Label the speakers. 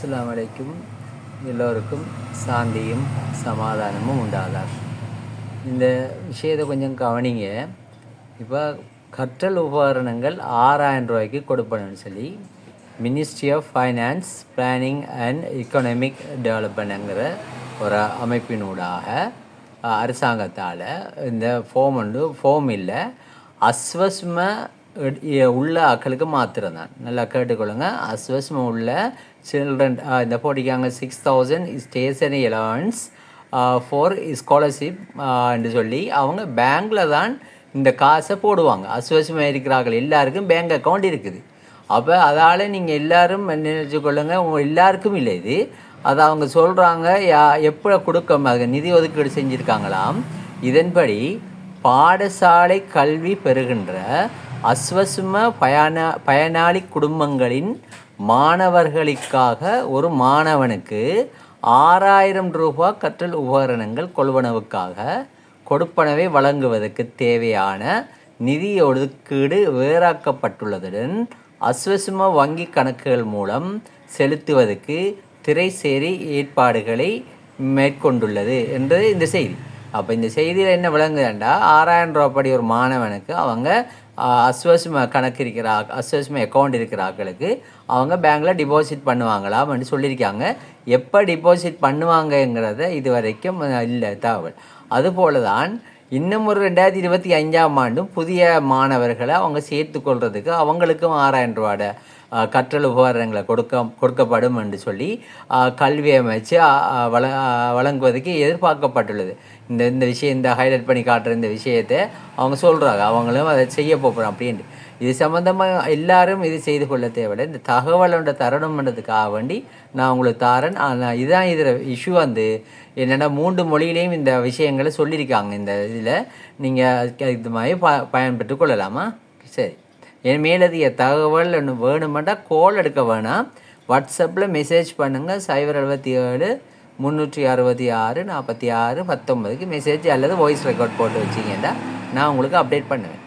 Speaker 1: அஸ்ஸலாமு அலைக்கும் எல்லோருக்கும் சாந்தியும் சமாதானமும் உண்டாதார் இந்த விஷயத்தை கொஞ்சம் கவனிங்க. இப்போ கற்றல் உபகரணங்கள் ஆறாயிரம் ரூபாய்க்கு கொடுப்பணும்னு சொல்லி ministry of finance planning and economic டெவலப்மெண்ட்டுங்கிற ஒரு அமைப்பினூடாக அரசாங்கத்தால் இந்த ஃபோம் வந்து ஃபோம் இல்லை. அஸ்வஸ்ம உள்ள ஆக்களுக்கு மாத்திரம் தான். நல்லா கேட்டுக்கொள்ளுங்க. அஸ்வஸ்ம உள்ள சில்ட்ரன் இந்த போட்டிக்காங்க six thousand stationery allowance for scholarship என்று சொல்லி அவங்க பேங்க்கில் தான் இந்த காசை போடுவாங்க. அஸ்வசமாக இருக்கிறார்கள் எல்லாருக்கும் பேங்க் அக்கௌண்ட் இருக்குது. அப்போ அதால் நீங்கள் எல்லாரும் நினைச்சுக்கொள்ளுங்க உங்கள் எல்லாருக்கும் இல்லை இது. அதை அவங்க சொல்கிறாங்க யா எப்போ கொடுக்க நிதி ஒதுக்கீடு செஞ்சுருக்காங்களாம். இதன்படி பாடசாலை கல்வி பெறுகின்ற அஸ்வசும பயண பயனாளி குடும்பங்களின் மாணவர்களுக்காக ஒரு மாணவனுக்கு ஆறாயிரம் ரூபாய் கற்றல் உபகரணங்கள் கொள்வனவுக்காக கொடுப்பனவை வழங்குவதற்கு தேவையான நிதி ஒதுக்கீடு வேறாக்கப்பட்டுள்ளதுடன் அஸ்வசும வங்கி கணக்குகள் மூலம் செலுத்துவதற்கு திரைசேரி ஏற்பாடுகளை மேற்கொண்டுள்ளது என்றது இந்த செய்தி. அப்போ இந்த செய்தியில் என்ன விளங்குதுண்டா ஆறாயிரம் ரூபாய் படி ஒரு மாணவனுக்கு அவங்க அஸ்வசும கணக்கு இருக்கிற ஆக்- அக்கௌண்ட் இருக்கிற ஆக்களுக்கு அவங்க பேங்க்கில் டிபாசிட் பண்ணுவாங்களாம்னு சொல்லியிருக்காங்க. எப்போ டிபாசிட் பண்ணுவாங்கங்கிறத இது வரைக்கும் இல்லை தகவல். அதுபோல தான் இன்னும் ஒரு ரெண்டாயிரத்தி இருபத்தி அஞ்சாம் ஆண்டும் புதிய மாணவர்களை அவங்க சேர்த்து கொள்றதுக்கு அவங்களுக்கும் ஆறாயிரம் ரூபாட கற்றல் உபகரணங்களை கொடுக்க கொடுக்கப்படும் என்று சொல்லி கல்வி அமைச்சு வள வழ வழங்குவதற்கு எதிர்பார்க்கப்பட்டுள்ளது. இந்த இந்த விஷயம் இந்த ஹைலைட் பண்ணி காட்டுற இந்த விஷயத்தை அவங்க சொல்கிறாங்க அவங்களும் அதை செய்ய போகிறோம் அப்படின்ட்டு. இது சம்மந்தமாக எல்லாரும் இது செய்து கொள்ள தேவையில்லை இந்த தகவலோட தரணுன்றதுக்காக வேண்டி நான் உங்களுக்கு தாரேன். ஆனால் இதுதான் இதில் இஷ்யூ வந்து என்னென்னா மூன்று மொழியிலையும் இந்த விஷயங்களை சொல்லியிருக்காங்க. இந்த இதில் நீங்கள் இது மாதிரி ப பயன்பெற்று கொள்ளலாமா? சரி. என் மேலதிக தகவல் வேணுமெண்டா கோல் எடுக்க வேணாம். வாட்ஸ்அப்பில் மெசேஜ் பண்ணுங்கள் சைபர் எழுபத்தி ஏழு முந்நூற்றி அறுபத்தி ஆறு நாற்பத்தி ஆறு பத்தொம்பதுக்கு மெசேஜ் அல்லது வாய்ஸ் ரெக்கார்ட் போட்டு வச்சிங்கன்னா நான் உங்களுக்கு அப்டேட் பண்ணுவேன்.